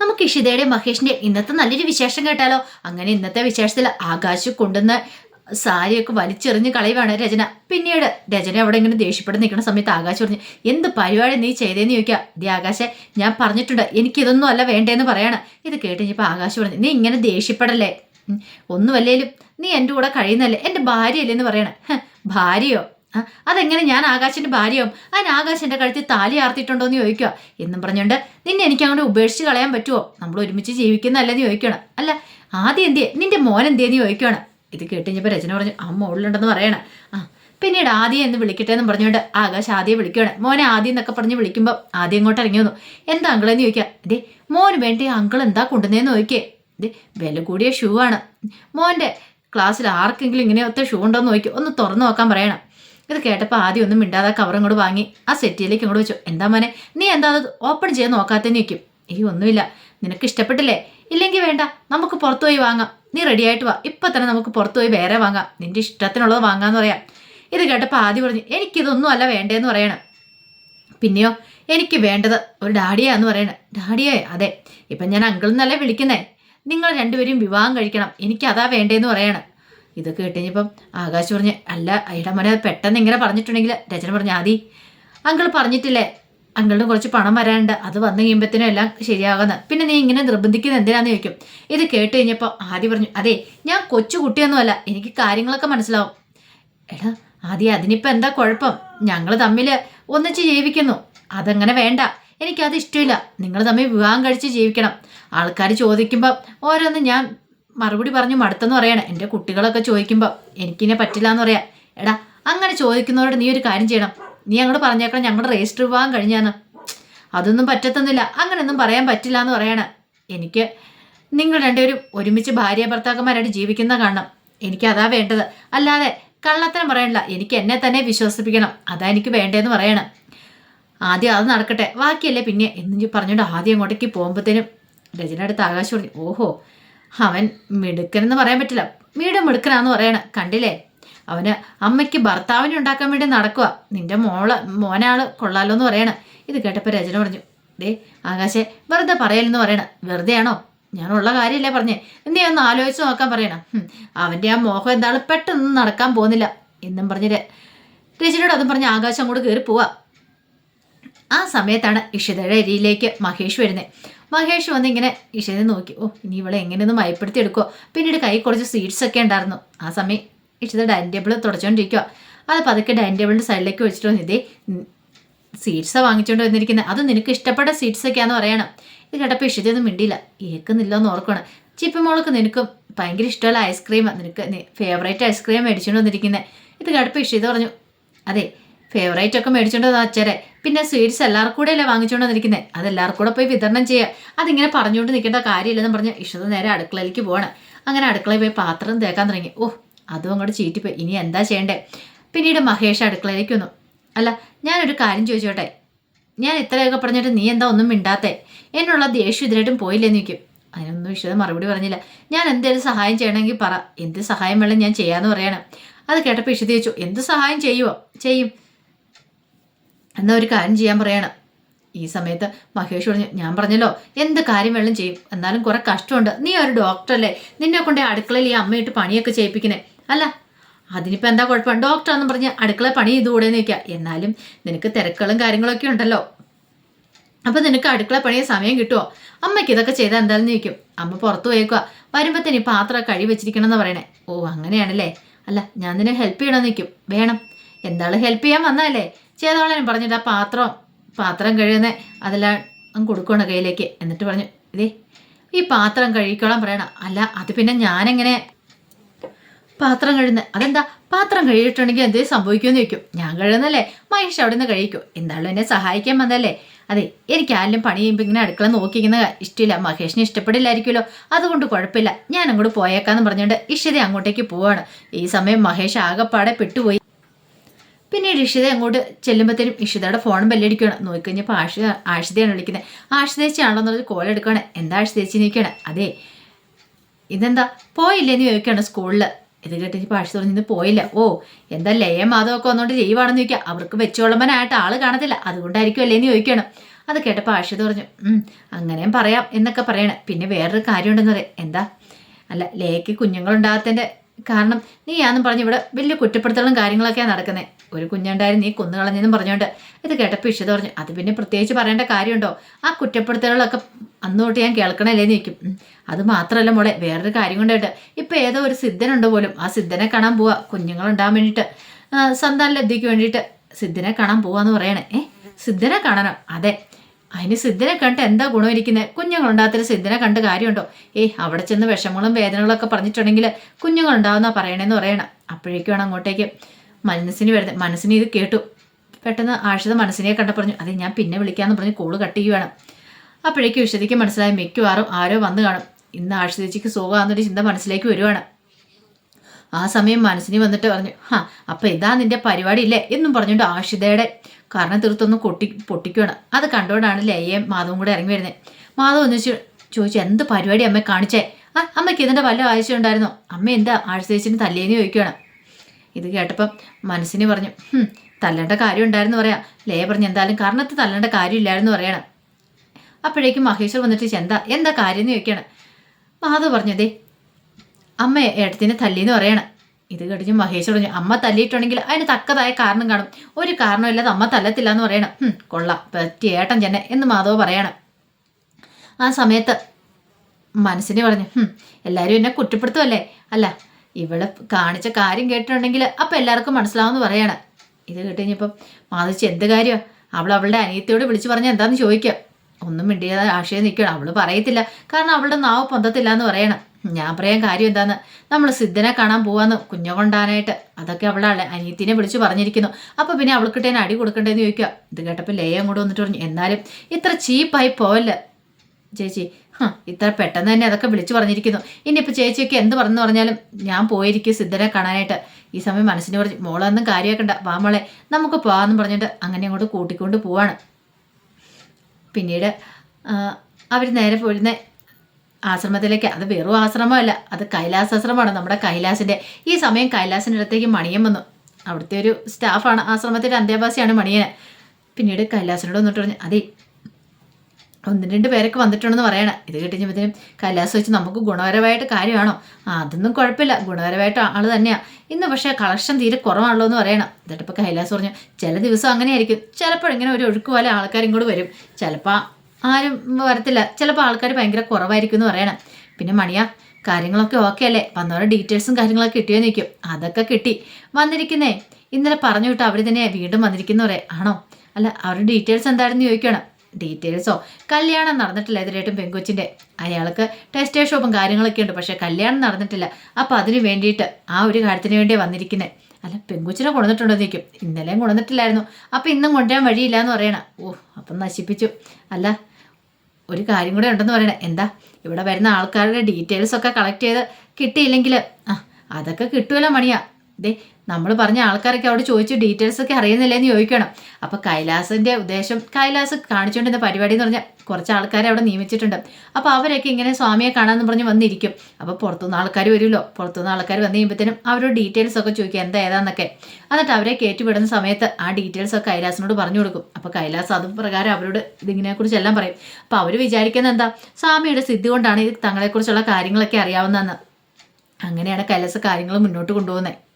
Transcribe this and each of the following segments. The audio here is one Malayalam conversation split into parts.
നമുക്ക് ഇഷിതയുടെ മഹേഷിന്റെ ഇന്നത്തെ നല്ലൊരു വിശേഷം കേട്ടാലോ? അങ്ങനെ ഇന്നത്തെ വിശേഷത്തിൽ ആകാശ് കൊണ്ടുവന്ന സാരിയൊക്കെ വലിച്ചെറിഞ്ഞ് കളയുവാണ് രചന. പിന്നീട് രചന അവിടെ ഇങ്ങനെ ദേഷ്യപ്പെട്ട് നിൽക്കുന്ന സമയത്ത് ആകാശ് പറഞ്ഞു എന്ത് പരിപാടി നീ ചെയ്തേന്ന് ചോദിക്കുക ദേ ആകാശെ ഞാൻ പറഞ്ഞിട്ടുണ്ട് എനിക്കിതൊന്നും അല്ല വേണ്ടേന്ന് പറയാണ്. ഇത് കേട്ട് ഇനിയിപ്പോൾ ആകാശ് പറഞ്ഞു നീ ഇങ്ങനെ ദേഷ്യപ്പെടല്ലേ? ഒന്നുമല്ലേലും നീ എന്റെ കൂടെ കഴിയുന്നല്ലേ എന്റെ ഭാര്യയല്ലേ? എന്ന് പറയണേ. ഭാര്യയോ? അതെങ്ങനെ ഞാൻ ആകാശിന്റെ ഭാര്യയാവും? അതിന് ആകാശ് എന്റെ കഴുത്തിൽ താലി ആർത്തിട്ടുണ്ടോ എന്ന് ചോദിക്കുക. എന്നും പറഞ്ഞുകൊണ്ട് നിന്നെ എനിക്ക് അങ്ങോട്ട് ഉപേക്ഷിച്ച് കളയാൻ പറ്റുമോ നമ്മൾ ഒരുമിച്ച് ജീവിക്കുന്നതല്ലെന്ന് ചോദിക്കണം അല്ല ആദ്യം എന്തിയെ? നിന്റെ മോൻ എന്തിയെന്ന് ചോദിക്കുകയാണ്. ഇത് കേട്ടുകഴിഞ്ഞപ്പോൾ രചന പറഞ്ഞു ആ മോളിലുണ്ടെന്ന് പറയണം. ആ പിന്നീട് ആദ്യം എന്ന് വിളിക്കട്ടെ എന്ന് പറഞ്ഞുകൊണ്ട് ആകാശ് ആദ്യം വിളിക്കുകയാണ്. മോനെ ആദ്യം എന്നൊക്കെ പറഞ്ഞ് വിളിക്കുമ്പോൾ ആദ്യം ഇങ്ങോട്ട് ഇറങ്ങി വന്നു. എന്താ അങ്കിളെന്ന് ചോദിക്കുക? ദേ മോന് വേണ്ടി അങ്കിൾ എന്താ കൊണ്ടുവന്നതെന്ന് ചോദിക്കേ. ദേ വില കൂടിയ ഷൂ ആണ്. മോന്റെ ക്ലാസ്സിൽ ആർക്കെങ്കിലും ഇങ്ങനെ ഇങ്ങനെയൊത്തെ ഷൂ ഉണ്ടോ എന്ന് നോക്കി ഒന്ന് തുറന്നു നോക്കാൻ പറയണം. ഇത് കേട്ടപ്പോൾ ആദ്യം ഒന്നും മിണ്ടാതെ കവർ ഇങ്ങോട്ട് വാങ്ങി ആ സെറ്റിയിലേക്ക് ഇങ്ങോട്ട് വെച്ചു. എന്താ മോനെ നീ എന്താ ഓപ്പൺ ചെയ്യാൻ നോക്കാത്തന്നെ നിൽക്കും ഈ ഒന്നുമില്ല. നിനക്ക് ഇഷ്ടപ്പെട്ടില്ലേ? ഇല്ലെങ്കിൽ വേണ്ട. നമുക്ക് പുറത്തു പോയി വാങ്ങാം. നീ റെഡി ആയിട്ട് വാ. ഇപ്പം തന്നെ നമുക്ക് പുറത്തു പോയി വേറെ വാങ്ങാം. നിന്റെ ഇഷ്ടത്തിനുള്ളത് വാങ്ങാന്ന് പറയാം. ഇത് കേട്ടപ്പോൾ ആദ്യം പറഞ്ഞു എനിക്കിതൊന്നും അല്ല വേണ്ടേന്ന് പറയണം. പിന്നെയോ എനിക്ക് വേണ്ടത് ഒരു ഡാഡിയാന്ന് പറയണേ. ഡാഡിയേ അതെ. ഇപ്പം ഞാൻ അങ്കിൾ എന്നല്ലേ വിളിക്കുന്നേ. നിങ്ങൾ രണ്ടുപേരും വിവാഹം കഴിക്കണം. എനിക്കതാ വേണ്ടേന്ന് പറയണം. ഇത് കേട്ടുകഴിഞ്ഞപ്പം ആകാശ് പറഞ്ഞ് അല്ല അയാളുടെ മോനെ പെട്ടെന്ന് ഇങ്ങനെ പറഞ്ഞിട്ടുണ്ടെങ്കിൽ രചന പറഞ്ഞു ആദി അങ്കിൾ പറഞ്ഞിട്ടില്ലേ? അങ്കിളിന് കുറച്ച് പണം വരാനുണ്ട്. അത് വന്നു കഴിയുമ്പോഴത്തേനും എല്ലാം ശരിയാകുന്ന. പിന്നെ നീ ഇങ്ങനെ നിർബന്ധിക്കുന്നത് എന്തിനാന്ന് ചോദിക്കും. ഇത് കേട്ട് കഴിഞ്ഞപ്പോൾ ആദ്യം പറഞ്ഞു അതെ ഞാൻ കൊച്ചു കുട്ടിയൊന്നുമല്ല. എനിക്ക് കാര്യങ്ങളൊക്കെ മനസ്സിലാവും. എടാ ആദ്യം അതിനിപ്പോൾ എന്താ കുഴപ്പം? ഞങ്ങൾ തമ്മിൽ ഒന്നിച്ച് ജീവിക്കുന്നു. അതങ്ങനെ വേണ്ട. എനിക്കത് ഇഷ്ടമില്ല. നിങ്ങൾ തമ്മിൽ വിവാഹം കഴിച്ച് ജീവിക്കണം. ആൾക്കാർ ചോദിക്കുമ്പോൾ ഓരോന്ന് ഞാൻ മറുപടി പറഞ്ഞു മടുത്തെന്ന് പറയണേ. എന്റെ കുട്ടികളൊക്കെ ചോദിക്കുമ്പോൾ എനിക്കിനെ പറ്റില്ല എന്ന് പറയാം. എടാ അങ്ങനെ ചോദിക്കുന്നവരോട് നീ ഒരു കാര്യം ചെയ്യണം. നീ അങ്ങോട്ട് പറഞ്ഞേക്കണം ഞങ്ങളുടെ രജിസ്റ്റർ വിവാഹം കഴിഞ്ഞാന്ന്. അതൊന്നും പറ്റത്തൊന്നുമില്ല. അങ്ങനെയൊന്നും പറയാൻ പറ്റില്ല എന്ന് പറയണ. എനിക്ക് നിങ്ങൾ രണ്ടുപേരും ഒരുമിച്ച് ഭാര്യ ഭർത്താക്കന്മാരായിട്ട് ജീവിക്കുന്ന കാണണം. എനിക്ക് അതാ വേണ്ടത്. അല്ലാതെ കള്ളത്തരം പറയണില്ല. എനിക്ക് എന്നെ തന്നെ വിശ്വസിപ്പിക്കണം. അതാ എനിക്ക് വേണ്ടതെന്ന് പറയണം. ആദ്യം അത് നടക്കട്ടെ. ബാക്കിയല്ലേ പിന്നെ? എന്ന് പറഞ്ഞുകൊണ്ട് ആദ്യം അങ്ങോട്ടേക്ക് പോകുമ്പോഴത്തേനും രചന അടുത്ത് ആകാശം ഓഹോ അവൻ മിടുക്കനെന്ന് പറയാൻ പറ്റില്ല. മീട് മിടുക്കനാന്ന് പറയണം. കണ്ടില്ലേ? അവന് അമ്മയ്ക്ക് ഭർത്താവിനെ ഉണ്ടാക്കാൻ വേണ്ടി നടക്കുക നിന്റെ മോൾ മോനാൾ കൊള്ളാലോ എന്ന് പറയണ. ഇത് കേട്ടപ്പോൾ രചന പറഞ്ഞു ദേ ആകാശെ വെറുതെ പറയലെന്ന് പറയണ. വെറുതെയാണോ? ഞാനുള്ള കാര്യമല്ലേ പറഞ്ഞേ. നീ ഒന്ന് ആലോചിച്ച് നോക്കാൻ പറയണം. അവന്റെ ആ മോഹം എന്താണ് പെട്ടെന്ന് നടക്കാൻ പോകുന്നില്ല. എന്നും പറഞ്ഞ് രചനയോട് അതും പറഞ്ഞ് ആകാശം അങ്ങോട്ട് കയറി പോവാ ആ സമയത്താണ് ഇഷിതയുടെ അരിയിലേക്ക് മഹേഷ് വരുന്നത് മഹേഷ് വന്നിങ്ങനെ ഇഷിതയെ നോക്കി. ഓ ഇനി ഇവളെ എങ്ങനെയൊന്നും മയപ്പെടുത്തി എടുക്കുമോ പിന്നീട് കൈ കുറച്ച് സ്വീറ്റ്സ് ഒക്കെ ഉണ്ടായിരുന്നു. ആ സമയം ഇഷിത ഡൈനിങ് ടേബിൾ തുടച്ചുകൊണ്ടിരിക്കുക അത് പതുക്കെ ഡൈനിങ് ടേബിളിന്റെ സൈഡിലേക്ക് വെച്ചിട്ട് വന്നു. ഇതേ സീറ്റ്സാണ് വാങ്ങിച്ചുകൊണ്ട് വന്നിരിക്കുന്നത് അത് നിനക്ക് ഇഷ്ടപ്പെട്ട സീറ്റ്സ് ഒക്കെയാന്ന് പറയണം. ഇത് കേട്ടപ്പോൾ ഇഷിതയൊന്നും മിണ്ടിയില്ല. ഏക്കുന്നില്ല എന്ന് ഓർക്കണം ചിപ്പിമോൾക്ക് നിനക്കും ഭയങ്കര ഇഷ്ടമുള്ള ഐസ്ക്രീം നിനക്ക് ഫേവറേറ്റ് ഐസ്ക്രീം മേടിച്ചുകൊണ്ട് വന്നിരിക്കുന്നത് ഇത് കേട്ടപ്പോൾ ഇഷിത പറഞ്ഞു. അതെ ഫേവറേറ്റ് ഒക്കെ മേടിച്ചോണ്ട് വന്ന അച്ഛരെ പിന്നെ സ്വീറ്റ്സ് എല്ലാവർക്കും കൂടെ അല്ലേ വാങ്ങിച്ചുകൊണ്ട് അത് എല്ലാവർക്കും കൂടെ പോയി വിതരണം ചെയ്യുക അതിങ്ങനെ പറഞ്ഞുകൊണ്ട് നിൽക്കേണ്ട കാര്യമില്ലെന്ന് പറഞ്ഞ് ഇഷ്ടത നേരെ അടുക്കളയിലേക്ക് പോകണം അങ്ങനെ അടുക്കളയിൽ പോയി പാത്രം തേക്കാൻ തുടങ്ങി. ഓ അതും അങ്ങോട്ട് ചീറ്റിപ്പോയി. ഇനി എന്താ ചെയ്യണ്ടേ? പിന്നീട് മഹേഷ് അടുക്കളയിലേക്ക് വന്നു. അല്ല ഞാനൊരു കാര്യം ചോദിച്ചോട്ടെ? ഞാൻ ഇത്രയൊക്കെ പറഞ്ഞിട്ട് നീ എന്താ ഒന്നും മിണ്ടാത്തേ? എന്നുള്ള ദേഷ്യം ഇതിലായിട്ടും പോയില്ലെന്ന് നിൽക്കും അതിനൊന്നും വിശദം മറുപടി പറഞ്ഞില്ല. ഞാൻ എന്തെങ്കിലും സഹായം ചെയ്യണമെങ്കിൽ പറ. എന്ത് സഹായം വേണം ഞാൻ ചെയ്യാമെന്ന് പറയണം. അത് കേട്ടപ്പോൾ വിശദീകരിച്ചു എന്ത് സഹായം ചെയ്യുമോ ചെയ്യും. എന്നാ ഒരു കാര്യം ചെയ്യാൻ പറയണം. ഈ സമയത്ത് മഹേഷ് പറഞ്ഞു ഞാൻ പറഞ്ഞല്ലോ എന്ത് കാര്യം വെള്ളം ചെയ്യും. എന്നാലും കുറെ കഷ്ടമുണ്ട്. നീ ഒരു ഡോക്ടറല്ലേ നിന്നെ കൊണ്ട് അടുക്കളയിൽ ഈ അമ്മയിട്ട് പണിയൊക്കെ ചെയ്യിപ്പിക്കണേ. അല്ല അതിനിപ്പോൾ എന്താ കുഴപ്പം? ഡോക്ടറാന്ന് പറഞ്ഞ് അടുക്കള പണി ചെയ്തുകൂടെ നിൽക്കുക എന്നാലും നിനക്ക് തിരക്കുകളും കാര്യങ്ങളൊക്കെ ഉണ്ടല്ലോ. അപ്പം നിനക്ക് അടുക്കള പണിയ സമയം കിട്ടുമോ അമ്മയ്ക്ക് ഇതൊക്കെ ചെയ്താൽ എന്താണെന്ന് നിൽക്കും അമ്മ പുറത്തു പോയേക്കുക വരുമ്പോഴത്തേന് ഈ പാത്രം കഴി വെച്ചിരിക്കണം എന്ന് പറയണേ. ഓ അങ്ങനെയാണല്ലേ? അല്ല ഞാൻ നിന്നെ ഹെൽപ്പ് ചെയ്യണമെന്ന് നിൽക്കും വേണം. എന്താണ് ഹെൽപ്പ് ചെയ്യാൻ വന്നതല്ലേ? ചെയ്തോളാൻ പറഞ്ഞിട്ട് ആ പാത്രം പാത്രം കഴുകുന്നേ അതെല്ലാം കൊടുക്കണം കയ്യിലേക്ക്. എന്നിട്ട് പറഞ്ഞു ഇതേ ഈ പാത്രം കഴുകിക്കോളാൻ പറയണം. അല്ല അത് പിന്നെ ഞാനെങ്ങനെ പാത്രം കഴുകുന്നത് അതെന്താ? പാത്രം കഴുകിയിട്ടുണ്ടെങ്കിൽ എന്തേ സംഭവിക്കുമെന്ന് ചോദിക്കും. ഞാൻ കഴുകുന്നല്ലേ മഹേഷ് അവിടെ നിന്ന് കഴിക്കും. എന്തായാലും എന്നെ സഹായിക്കാൻ വന്നല്ലേ അതെ എനിക്ക് ആരെങ്കിലും പണി ചെയ്യുമ്പോൾ ഇങ്ങനെ അടുക്കള നോക്കിക്കുന്ന ഇഷ്ടമില്ല. മഹേഷിന് ഇഷ്ടപ്പെടില്ലായിരിക്കുമല്ലോ. അതുകൊണ്ട് കുഴപ്പമില്ല. ഞാൻ അങ്ങോട്ട് പോയേക്കാന്ന് പറഞ്ഞുകൊണ്ട് ഇഷിത അങ്ങോട്ടേക്ക് പോവാണ്. ഈ സമയം മഹേഷ് ആകെപ്പാടെ പെട്ടുപോയി. പിന്നീട് ഇഷിത എങ്ങോട്ട് ചെല്ലുമ്പോഴത്തേനും ഇഷിതയുടെ ഫോണും ബെല്ലടിക്കുകയാണ് നോക്കിക്കഴിഞ്ഞപ്പോൾ ആഷ ആഷിതയാണ് വിളിക്കുന്നത് ആഷിതേച്ചിയാണോ എന്നുള്ളത് കോൾ എടുക്കുകയാണ് എന്താ ആഷിതേച്ചി നിൽക്കുകയാണ് അതെ. ഇതെന്താ? പോയില്ലേന്ന് ചോദിക്കുകയാണ് സ്കൂളിൽ ഇത് കേട്ടിട്ട് ആഷിത പറഞ്ഞു ഇന്ന് പോയില്ല. ഓ എന്താ ലയം മാധവൊക്കെ വന്നുകൊണ്ട് ലീവാണെന്ന് ചോദിക്കുക അവർക്ക് വെച്ചോളമ്പനായിട്ട് ആൾ കാണത്തില്ല. അതുകൊണ്ടായിരിക്കും അല്ലേന്ന് ചോദിക്കണം അത് കേട്ടപ്പോൾ ആഷിത പറഞ്ഞു "ഉം, അങ്ങനെയും പറയാം എന്നൊക്കെ പറയണേ. പിന്നെ വേറൊരു കാര്യമുണ്ടെന്ന് പറയാം. എന്താ? അല്ല ലേക്ക് കുഞ്ഞുങ്ങളുണ്ടാകത്തതിന്റെ കാരണം നീ ആന്നും പറഞ്ഞ് ഇവിടെ വലിയ കുറ്റപ്പെടുത്തലും കാര്യങ്ങളൊക്കെയാണ് നടക്കുന്നത് ഒരു കുഞ്ഞുണ്ടായിരുന്നു നീ കൊന്നുകളഞ്ഞെന്നും പറഞ്ഞുകൊണ്ട് ഇത് കേട്ടപ്പോൾ ഇഷിത പറഞ്ഞു അത് പിന്നെ പ്രത്യേകിച്ച് പറയേണ്ട കാര്യമുണ്ടോ? ആ കുറ്റപ്പെടുത്തലുകളൊക്കെ അന്ന് തൊട്ട് ഞാൻ കേൾക്കണല്ലേ നിൽക്കും അത് മാത്രമല്ല മോളെ വേറൊരു കാര്യം കൊണ്ടായിട്ട് ഇപ്പം ഏതോ ഒരു സിദ്ധനുണ്ട് പോലും ആ സിദ്ധനെ കാണാൻ പോവാ കുഞ്ഞുങ്ങളുണ്ടാകാൻ വേണ്ടിയിട്ട്. സന്താന ലബ്ധിക്ക് വേണ്ടിയിട്ട് സിദ്ധനെ കാണാൻ പോവാന്ന് പറയണേ. ഏ സിദ്ധനെ കാണണം. അതെ അതിന് സിദ്ധനെ കണ്ട് എന്താ ഗുണം ഇരിക്കുന്നത് കുഞ്ഞുങ്ങളുണ്ടാകത്തിൽ സിദ്ധനെ കണ്ട് കാര്യമുണ്ടോ? ഏയ് അവിടെ ചെന്ന് വിഷമങ്ങളും വേദനകളൊക്കെ പറഞ്ഞിട്ടുണ്ടെങ്കിൽ കുഞ്ഞുങ്ങളുണ്ടാവുന്ന പറയണേന്ന് പറയണം. അപ്പോഴേക്കുമാണ് അങ്ങോട്ടേക്ക് മനസ്സിന് വരുന്നത്. മനസ്സിന് ഇത് കേട്ടു. പെട്ടെന്ന് ആഷിത മനസ്സിനെ കണ്ട പറഞ്ഞു അതെ ഞാൻ പിന്നെ വിളിക്കാമെന്ന് പറഞ്ഞ് കോൾ കട്ട് ചെയ്യുവാണ്. അപ്പോഴേക്കും വിശദിക്ക് മനസ്സിലായി മിക്കവാറും ആരോ വന്നു കാണും. ഇന്ന് ആഴ്ചതിച്ചിക്ക് സുഖമാണെന്നൊരു ചിന്ത മനസ്സിലേക്ക് വരുവാണ്. ആ സമയം മനസ്സിന് വന്നിട്ട് പറഞ്ഞു ഹാ അപ്പം ഇതാ നിന്റെ പരിപാടി ഇല്ലേ? എന്നും പറഞ്ഞുകൊണ്ട് ആഷിതയുടെ കാരണം തീർത്തൊന്ന് കൊട്ടി പൊട്ടിക്കുകയാണ് അത് കണ്ടുകൊണ്ടാണ് ലയ്യയും മാധവും കൂടെ ഇറങ്ങി വരുന്നത് മാധവ് ഒന്നിച്ച് ചോദിച്ചു എന്ത് പരിപാടി അമ്മ കാണിച്ചേ? ആ അമ്മയ്ക്ക് ഇതിന്റെ വല്ല ആവശ്യം ഉണ്ടായിരുന്നോ? അമ്മ എന്താ ആഴ്ചയച്ചിന് തല്ലേന്ന് ചോദിക്കുകയാണ് ഇത് കേട്ടപ്പം മനസ്സിന് പറഞ്ഞു "ഹും, തല്ലേണ്ട കാര്യം ഉണ്ടായിരുന്നു പറയാം. ലയ പറഞ്ഞു എന്തായാലും കാരണത്ത് തല്ലേണ്ട കാര്യമില്ലായിരുന്നു പറയണം. അപ്പോഴേക്കും മഹേശ്വർ വന്നിട്ട് എന്താ എന്താ കാര്യം എന്ന് ചോദിക്കുകയാണ്? മാധവ് പറഞ്ഞതേ അമ്മ ഏട്ടത്തിനെ തല്ലിയെന്ന് പറയണം. ഇത് കഴിഞ്ഞ് മഹേഷ് പറഞ്ഞു അമ്മ തല്ലിയിട്ടുണ്ടെങ്കിൽ അതിന് തക്കതായ കാരണം കാണും. ഒരു കാരണമില്ലാതെ അമ്മ തല്ലത്തില്ല എന്ന് പറയണം. കൊള്ള കൊള്ളാം. പറ്റി ഏട്ടൻ ചെന്നെ എന്ന് മാധവ് പറയണം. ആ സമയത്ത് മനസ്സിനെ പറഞ്ഞു എല്ലാവരും എന്നെ കുറ്റപ്പെടുത്തുമല്ലേ അല്ല ഇവിടെ കാണിച്ച കാര്യം കേട്ടിട്ടുണ്ടെങ്കിൽ അപ്പം എല്ലാവർക്കും മനസ്സിലാവുമെന്ന് പറയണം. ഇത് കേട്ട് കഴിഞ്ഞപ്പം മാധവിച്ച് എന്ത് കാര്യമാണ് അവൾ അവളുടെ അനിയത്തിയോട് വിളിച്ചു പറഞ്ഞാൽ എന്താന്ന് ചോദിക്കാം? ഒന്നും മിണ്ടിയാതെ ആശയം നിൽക്കണം അവൾ പറയത്തില്ല. കാരണം അവളുടെ നാവ് പൊന്തത്തില്ല എന്ന് പറയണം. ഞാൻ പറയാൻ കാര്യം എന്താന്ന്? നമ്മൾ സിദ്ധനെ കാണാൻ പോവാന്ന് കുഞ്ഞ കൊണ്ടാനായിട്ട് അതൊക്കെ അവളെ അനിയത്തിനെ വിളിച്ചു പറഞ്ഞിരിക്കുന്നു. അപ്പൊ പിന്നെ അവൾക്കിട്ടേനെ അടി കൊടുക്കണ്ടേന്ന് ചോദിക്കുക. ഇത് കേട്ടപ്പോൾ ലേയം കൂടെ വന്നിട്ട് പറഞ്ഞു എന്നാലും ഇത്ര ചീപ്പായി പോവല്ല? ചേച്ചി ഇത്ര പെട്ടെന്ന് തന്നെ അതൊക്കെ വിളിച്ചു പറഞ്ഞിരിക്കുന്നു. ഇനിയിപ്പോൾ ചേച്ചിയൊക്കെ എന്ത് പറഞ്ഞു പറഞ്ഞാലും ഞാൻ പോയിരിക്കും സിദ്ധനെ കാണാനായിട്ട്. ഈ സമയം മനസ്സിന് പറഞ്ഞു മോളൊന്നും കാര്യമാക്കണ്ട വാ മോളെ നമുക്ക് പോവാന്ന് പറഞ്ഞിട്ട് അങ്ങനെ അങ്ങോട്ട് കൂട്ടിക്കൊണ്ട് പോവാണ്. പിന്നീട് അവർ നേരെ പോരുന്ന ആശ്രമത്തിലേക്ക്. അത് വെറും ആശ്രമമല്ല അത് കൈലാസാശ്രമമാണ്. നമ്മുടെ കൈലാസിന്റെ ഈ സമയം കൈലാസിന്റെ അടുത്തേക്ക് മണിയൻ വന്നു. അവിടുത്തെ ഒരു സ്റ്റാഫാണ് ആശ്രമത്തിന്റെ അന്തേവാസിയാണ് മണിയനെ പിന്നീട് കൈലാസിനോട് വന്നിട്ട് പറഞ്ഞു അതെ ഒന്ന് രണ്ട് പേരൊക്കെ വന്നിട്ടുണ്ടെന്ന് പറയണം. ഇത് കിട്ടിഞ്ഞപ്പോഴത്തേനും കൈലാസം വെച്ച് നമുക്ക് ഗുണപരമായിട്ട് കാര്യമാണോ? അതൊന്നും കുഴപ്പമില്ല. ഗുണപരമായിട്ട് ആൾ തന്നെയാണ് ഇന്ന് പക്ഷേ കളക്ഷൻ തീരെ കുറവാണല്ലോ എന്ന് പറയണം. എന്നിട്ടിപ്പോൾ കൈലാസ് പറഞ്ഞു ചില ദിവസം അങ്ങനെയായിരിക്കും. ചിലപ്പോൾ ഇങ്ങനെ ഒരു ഒഴുക്ക് പോലെ ആൾക്കാരും ഇങ്ങോട്ട് വരും. ചിലപ്പോൾ ആരും വരത്തില്ല. ചിലപ്പോൾ ആൾക്കാർ ഭയങ്കര കുറവായിരിക്കും എന്ന് പറയണം. പിന്നെ മണിയ കാര്യങ്ങളൊക്കെ ഓക്കെ അല്ലേ? വന്നവരുടെ ഡീറ്റെയിൽസും കാര്യങ്ങളൊക്കെ കിട്ടിയോ നിൽക്കും അതൊക്കെ കിട്ടി. വന്നിരിക്കുന്നേ ഇന്നലെ പറഞ്ഞു വിട്ട് അവർ തന്നെ വീണ്ടും വന്നിരിക്കുന്നു പറയാം. ആണോ? അല്ല അവരുടെ ഡീറ്റെയിൽസ് എന്തായിരുന്നു ചോദിക്കണം. ഡീറ്റെയിൽസോ കല്യാണം നടന്നിട്ടില്ല ഇതിലായിട്ടും പെങ്കൊച്ചിന്റെ അയാൾക്ക് ടെസ്റ്റേ ഷോപ്പും കാര്യങ്ങളൊക്കെ ഉണ്ട്. പക്ഷേ കല്യാണം നടന്നിട്ടില്ല. അപ്പോൾ അതിന് വേണ്ടിയിട്ട് ആ ഒരു കാര്യത്തിന് വേണ്ടിയാണ് വന്നിരിക്കുന്നത് അല്ല പെങ്കുച്ചിനെ കൊണ്ടുവന്നിട്ടുണ്ടോ എന്ന് ചോദിക്കും. ഇന്നലെയും കൊണ്ടുവന്നിട്ടില്ലായിരുന്നു. അപ്പോൾ ഇന്നും കൊണ്ടുവരാൻ വഴിയില്ല എന്ന് പറയണം. ഓ അപ്പം നശിപ്പിച്ചു. അല്ല ഒരു കാര്യം കൂടെ ഉണ്ടെന്ന് പറയണേ. എന്താ? ഇവിടെ വരുന്ന ആൾക്കാരുടെ ഡീറ്റെയിൽസ് ഒക്കെ കളക്ട് ചെയ്ത് കിട്ടിയില്ലെങ്കിൽ ആ അതൊക്കെ കിട്ടുമല്ലോ മണിയാ. ദേ നമ്മൾ പറഞ്ഞ ആൾക്കാരൊക്കെ അവിടെ ചോദിച്ച് ഡീറ്റെയിൽസ് ഒക്കെ അറിയുന്നില്ലേന്ന് ചോദിക്കണം. അപ്പോൾ കൈലാസിന്റെ ഉദ്ദേശം കൈലാസ് കാണിച്ചുകൊണ്ടിരുന്ന പരിപാടി എന്ന് പറഞ്ഞാൽ കുറച്ച് ആൾക്കാരെ അവിടെ നിയമിച്ചിട്ടുണ്ട്. അപ്പോൾ അവരൊക്കെ ഇങ്ങനെ സ്വാമിയെ കാണാമെന്ന് പറഞ്ഞ് വന്നിരിക്കും. അപ്പോൾ പുറത്തുനിന്ന് ആൾക്കാർ വരുമല്ലോ. പുറത്തുനിന്ന് ആൾക്കാർ വന്നു കഴിയുമ്പോഴത്തേനും അവരോട് ഡീറ്റെയിൽസ് ഒക്കെ ചോദിക്കുക എന്താ ഏതാന്നൊക്കെ. എന്നിട്ട് അവരെ കയറ്റിവിടുന്ന സമയത്ത് ആ ഡീറ്റെയിൽസ് ഒക്കെ കൈലാസിനോട് പറഞ്ഞു കൊടുക്കും. അപ്പോൾ കൈലാസ് അത് പ്രകാരം അവരോട് ഇതിനെക്കുറിച്ച് എല്ലാം പറയും. അപ്പോൾ അവർ വിചാരിക്കുന്നത് എന്താ? സ്വാമിയുടെ സിദ്ധി കൊണ്ടാണ് ഇത് തങ്ങളെക്കുറിച്ചുള്ള കാര്യങ്ങളൊക്കെ അറിയാവുന്നതെന്ന്. അങ്ങനെയാണ് കൈലാസ് കാര്യങ്ങൾ മുന്നോട്ട് കൊണ്ടുപോകുന്നത്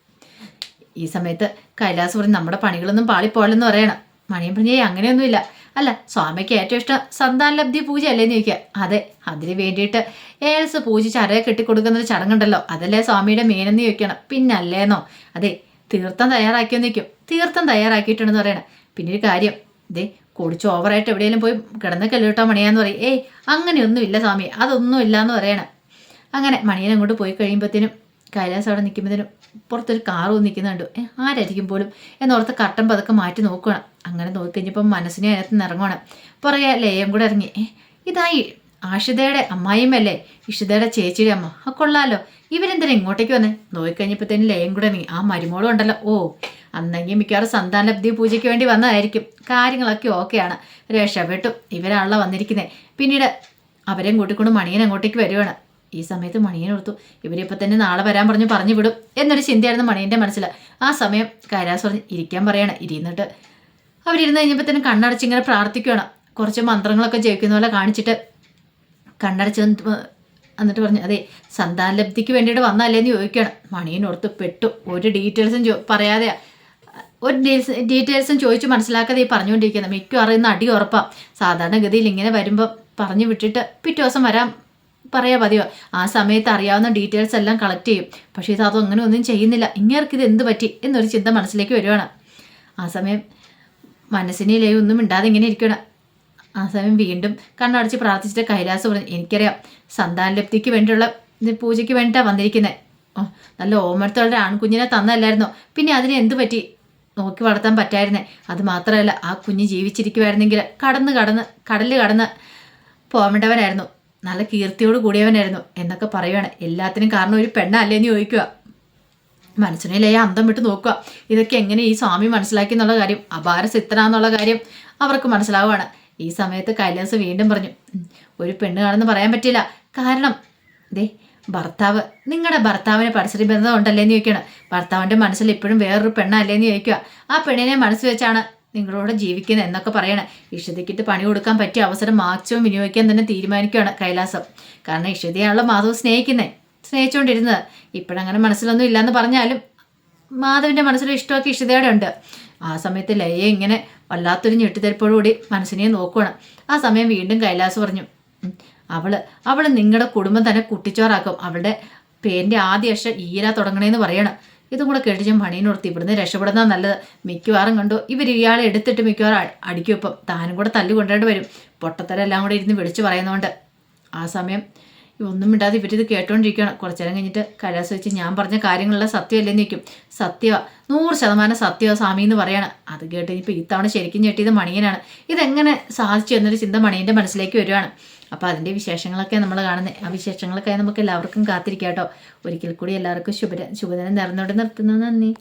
ഈ സമയത്ത് കൈലാസ് പറഞ്ഞ് നമ്മുടെ പണികളൊന്നും പാളിപ്പോലെന്ന് പറയണം. മണിയൻ പറഞ്ഞേ അങ്ങനെയൊന്നുമില്ല. അല്ല സ്വാമിക്ക് ഏറ്റവും ഇഷ്ടം സന്താനലബ്ധി പൂജ അല്ലേന്ന് ചോദിക്കുക. അതെ അതിന് വേണ്ടിയിട്ട് ഏഴ്സ് പൂജിച്ച് അരയെ കെട്ടിക്കൊടുക്കുന്ന ഒരു ചടങ്ങുണ്ടല്ലോ അതല്ലേ സ്വാമിയുടെ മീനെന്ന് ചോദിക്കണം. പിന്നല്ലേന്നോ? അതെ തീർത്ഥം തയ്യാറാക്കിയെന്ന് നിൽക്കും തീർത്ഥം തയ്യാറാക്കിയിട്ടുണ്ടെന്ന് പറയണം. പിന്നെ ഒരു കാര്യം ദേ കുടിച്ച് ഓവറായിട്ട് എവിടെയെങ്കിലും പോയി കിടന്ന് കല്ലിട്ടോ മണിയാന്ന് പറയും. ഏയ് അങ്ങനെയൊന്നുമില്ല സ്വാമി അതൊന്നും ഇല്ല എന്ന് പറയണം. അങ്ങനെ മണിയൻ അങ്ങോട്ട് പോയി കഴിയുമ്പോഴത്തേനും കൈലാസ് അവിടെ നിൽക്കുമ്പോഴത്തേനും പുറത്തൊരു കാറ് നിൽക്കുന്നുണ്ട് ആരായിരിക്കും പോലും? എന്നോർത്ത് കട്ടൻ പതുക്കെ മാറ്റി നോക്കണം അങ്ങനെ നോക്കി കഴിഞ്ഞപ്പം മനസ്സിനെ അതിനകത്ത് നിന്ന് ഇറങ്ങണം പുറകെ ലേയം കൂടെ ഇറങ്ങി. ഇതായി. ആഷിതയുടെ അമ്മായിയമ്മല്ലേ ഇഷിതയുടെ ചേച്ചിയുടെ അമ്മ. ആ കൊള്ളാലോ. ഇവരെന്തിനാ ഇങ്ങോട്ടേക്ക് വന്നേ? നോക്കിക്കഴിഞ്ഞപ്പോഴത്തേനും ലയം കൂടെ ഇറങ്ങി. ആ മരുമോളും ഉണ്ടല്ലോ. ഓ അന്നെങ്കിൽ മിക്കവാറും സന്താനലബ്ധി പൂജയ്ക്ക് വേണ്ടി വന്നതായിരിക്കും. കാര്യങ്ങളൊക്കെ ഓക്കെയാണ്. രക്ഷപ്പെട്ടു. ഇവരാണല്ലോ വന്നിരിക്കുന്നത് പിന്നീട് അവരെയും കൂട്ടിക്കൊണ്ട് മണിയൻ അങ്ങോട്ടേക്ക് വരുവാണ്. ഈ സമയത്ത് മണിയൻ ഓർത്തു ഇവരിപ്പോൾ തന്നെ നാളെ വരാൻ പറഞ്ഞു പറഞ്ഞു വിടും എന്നൊരു ചിന്തയായിരുന്നു മണിയന്റെ മനസ്സിൽ ആ സമയം കൈലാസ് പറഞ്ഞ് ഇരിക്കാൻ പറയണം ഇരുന്നിട്ട്. അവരിരുന്ന് കഴിഞ്ഞപ്പോൾ തന്നെ കണ്ണടച്ച് ഇങ്ങനെ പ്രാർത്ഥിക്കുകയാണ് കുറച്ച് മന്ത്രങ്ങളൊക്കെ ജയിക്കുന്ന പോലെ കാണിച്ചിട്ട് കണ്ണടച്ച് എന്നിട്ട് പറഞ്ഞു അതെ സന്താനലബ്ധിക്ക് വേണ്ടിയിട്ട് വന്നല്ലേന്ന് ചോദിക്കുകയാണ് മണിയനോർത്ത് പെട്ടു. ഒരു ഡീറ്റെയിൽസും പറയാതെ ഒരു ഡീറ്റെയിൽസും ചോദിച്ച് മനസ്സിലാക്കാതെ ഈ പറഞ്ഞുകൊണ്ടിരിക്കുന്നത് മിക്കും അറിയുന്ന അടി ഉറപ്പാണ് സാധാരണഗതിയിൽ ഇങ്ങനെ വരുമ്പോൾ പറഞ്ഞു വിട്ടിട്ട് പിറ്റേ ദിവസം വരാൻ പറയാ പതിവാ. ആ സമയത്ത് അറിയാവുന്ന ഡീറ്റെയിൽസ് എല്ലാം കളക്ട് ചെയ്യും. പക്ഷേ സാധു അങ്ങനെ ഒന്നും ചെയ്യുന്നില്ല. ഇങ്ങേർക്ക് ഇത് എന്ത് പറ്റി എന്നൊരു ചിന്ത മനസ്സിലേക്ക് വരുവാണ്. ആ സമയം മനസ്സിനെ ലൈവ് ഒന്നും ഇണ്ടാതെ ഇങ്ങനെ ഇരിക്കണം ആ സമയം വീണ്ടും കണ്ണടച്ച് പ്രാർത്ഥിച്ചിട്ട് കൈലാസ് പറഞ്ഞു എനിക്കറിയാം. സന്താനലബ്ധിക്ക് വേണ്ടിയുള്ള പൂജയ്ക്ക് വേണ്ടിയിട്ടാണ് വന്നിരിക്കുന്നത് നല്ല ഓമനത്തോടെ ആൺകുഞ്ഞിനെ തന്നല്ലായിരുന്നോ? പിന്നെ അതിനെ എന്ത് പറ്റി? നോക്കി വളർത്താൻ പറ്റായിരുന്നേ. അത് മാത്രമല്ല ആ കുഞ്ഞ് ജീവിച്ചിരിക്കുമായിരുന്നെങ്കിൽ കടന്ന് കടന്ന് കടലിൽ കടന്ന് പോവേണ്ടവനായിരുന്നു. നല്ല കീർത്തിയോട് കൂടിയവനായിരുന്നു എന്നൊക്കെ പറയുവാണ്. എല്ലാത്തിനും കാരണം ഒരു പെണ്ണല്ലേ എന്ന് ചോദിക്കുക. മനസ്സിനെ അന്തം വിട്ട് നോക്കുക. ഇതൊക്കെ എങ്ങനെ ഈ സ്വാമി മനസ്സിലാക്കി എന്നുള്ള കാര്യം അപാര സിത്തനാന്നുള്ള കാര്യം അവർക്ക് മനസ്സിലാവുകയാണ് ഈ സമയത്ത് കൈലാസ് വീണ്ടും പറഞ്ഞു ഒരു പെണ്ണ് കാണുമെന്ന് പറയാൻ പറ്റില്ല കാരണം ദേ ഭർത്താവ് നിങ്ങളുടെ ഭർത്താവിന് പരിസര ബന്ധം ഉണ്ടല്ലേ എന്ന് ചോദിക്കുകയാണ്. ഭർത്താവിന്റെ മനസ്സിൽ ഇപ്പോഴും വേറൊരു പെണ്ണല്ലേ എന്ന് ചോദിക്കുക. ആ പെണ്ണിനെ മനസ്സ് വെച്ചാണ് നിങ്ങളോട് ജീവിക്കുന്നത് എന്നൊക്കെ പറയണേ. ഇഷതയ്ക്കിട്ട് പണി കൊടുക്കാൻ പറ്റിയ അവസരം മാക്സിമം വിനിയോഗിക്കാൻ തന്നെ തീരുമാനിക്കുകയാണ് കൈലാസം. കാരണം ഇഷതയാണല്ലോ മാധവ് സ്നേഹിക്കുന്നത് സ്നേഹിച്ചുകൊണ്ടിരുന്നത് ഇപ്പോഴങ്ങനെ മനസ്സിലൊന്നും ഇല്ലയെന്ന് പറഞ്ഞാലും മാധവിന്റെ മനസ്സിൽ ഇഷ്ടമൊക്കെ ഇഷ്ടതയോടെ ഉണ്ട്. ആ സമയത്ത് ലയ ഇങ്ങനെ വല്ലാത്തൊരു ഞെട്ടിത്തരിപ്പോടുകൂടി മനസ്സിനെ നോക്കുകയാണ് ആ സമയം വീണ്ടും കൈലാസ് പറഞ്ഞു അവൾ അവൾ നിങ്ങളുടെ കുടുംബം തന്നെ കുട്ടിച്ചോറാക്കും. അവളുടെ പേരിന്റെ ആദ്യ അക്ഷരം ഈര തുടങ്ങണേന്ന് പറയണം. ഇതും കൂടെ കേട്ട് ഞാൻ പണീനോർത്ത് ഇവിടുന്ന് രക്ഷപ്പെടുന്ന നല്ലത്. മിക്കവാറും കണ്ടു. ഇവർ ഇയാളെ എടുത്തിട്ട് മിക്കവാറും അടിക്കും. ഇപ്പം താനും കൂടെ തല്ലു കൊണ്ടേണ്ടി വരും. പൊട്ടത്തരെല്ലാം കൂടെ ഇരുന്ന് വിളിച്ചു പറയുന്നതുകൊണ്ട് ആ സമയം ഒന്നും മിണ്ടാതെ ഇവരിത് കേട്ടോണ്ടിരിക്കുകയാണ് കുറച്ചു നേരം കഴിഞ്ഞിട്ട് കൈലാസ് വെച്ച് ഞാൻ പറഞ്ഞ കാര്യങ്ങളെല്ലാം സത്യമല്ലേ നിൽക്കും സത്യവ. നൂറ് ശതമാനം സത്യവ സ്വാമി എന്ന് പറയാണ്. അത് കേട്ട് ഇനിയിപ്പോൾ ഇത്തവണ ശരിക്കും ഞെട്ടിയത് മണിയനാണ്. ഇതെങ്ങനെ സാധിച്ചു എന്നൊരു ചിന്ത മണിയന്റെ മനസ്സിലേക്ക് വരുവാണ്. അപ്പോൾ അതിന്റെ വിശേഷങ്ങളൊക്കെ നമ്മൾ കാണുന്നത് ആ വിശേഷങ്ങളൊക്കെ നമുക്ക് എല്ലാവർക്കും കാത്തിരിക്കാം കേട്ടോ. ഒരിക്കൽ കൂടി എല്ലാവർക്കും ശുഭ ശുഭദിനം നിറഞ്ഞോടെ നിർത്തുന്നു. നന്ദി.